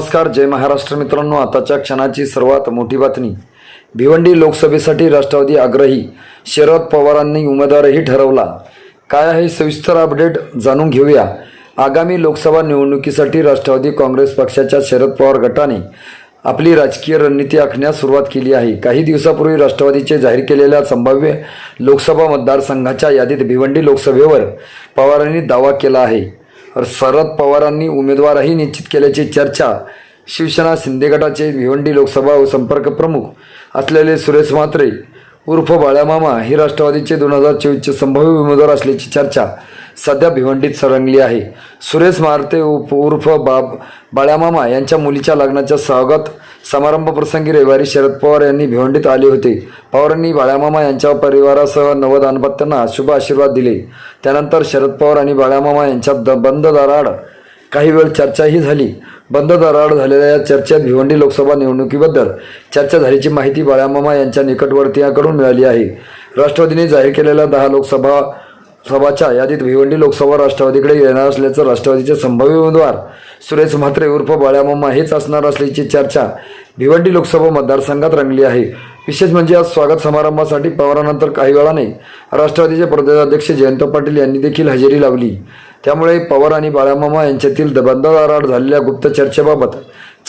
नमस्कार जय महाराष्ट्र मित्रांनो. आताच्या क्षणाची सर्वात मोठी बातमी. भिवंडी लोकसभेसाठी राष्ट्रवादी आग्रही शरद पवारांनी उमेदवारही ठरवला. काय आहे सविस्तर अपडेट जाणून घेऊया. आगामी लोकसभा निवडणुकीसाठी राष्ट्रवादी काँग्रेस पक्षाच्या शरद पवार गटाने आपली राजकीय रणनीती आखण्यास सुरुवात केली आहे. काही दिवसापूर्वी राष्ट्रवादीचे जाहीर केलेल्या संभाव्य लोकसभा मतदारसंघाच्या यादीत भिवंडी लोकसभेवर पवारांनी दावा केला आहे. शरद पवारांनी उमेदवारही निश्चित केल्याची चर्चा शिवसेना शिंदे गटाचे भिवंडी लोकसभा व संपर्क प्रमुख असलेले सुरेश म्हात्रे उर्फ बाळ्यामामा हे राष्ट्रवादीचे दोन हजार चोवीसचे संभाव्य उमेदवार असल्याची चर्चा सध्या भिवंडीत सरंगली आहे. सुरेश मारते उप उर्फ बाब बाळ्यामामा यांच्या मुलीच्या लग्नाच्या स्वागत समारंभप्रसंगी रविवारी शरद पवार यांनी भिवंडीत आले होते. पवारांनी बाळ्यामामा यांच्या परिवारासह नव दाम्पत्यांना शुभ आशीर्वाद दिले. त्यानंतर शरद पवार आणि बाळ्यामामा यांच्या द बंद दराड काही वेळ चर्चाही झाली. बंद दराड झालेल्या या चर्चेत भिवंडी लोकसभा निवडणुकीबद्दल चर्चा झाल्याची माहिती बाळ्यामामा यांच्या निकटवर्तीयांकडून मिळाली आहे. राष्ट्रवादीने जाहीर केलेल्या दहा लोकसभा सभाच्या यादीत भिवंडी लोकसभा राष्ट्रवादीकडे येणार असल्याचं राष्ट्रवादीचे संभाव्य उमेदवार सुरेश म्हात्रे उर्फ बाळामामा हेच असणार असल्याची चर्चा भिवंडी लोकसभा मतदारसंघात रंगली आहे. विशेष म्हणजे आज स्वागत समारंभासाठी पवारानंतर काही वेळाने राष्ट्रवादीचे प्रदेशाध्यक्ष जयंत पाटील यांनी देखील हजेरी लावली. त्यामुळे पवार आणि बाळामामा यांच्यातील बंदराड झालेल्या गुप्त चर्चेबाबत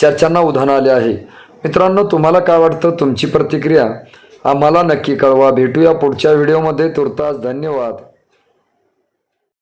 चर्चांना उधाण आले आहे. मित्रांनो तुम्हाला काय वाटतं? तुमची प्रतिक्रिया आम्हाला नक्की कळवा. भेटूया पुढच्या व्हिडिओमध्ये. तुर्तास धन्यवाद.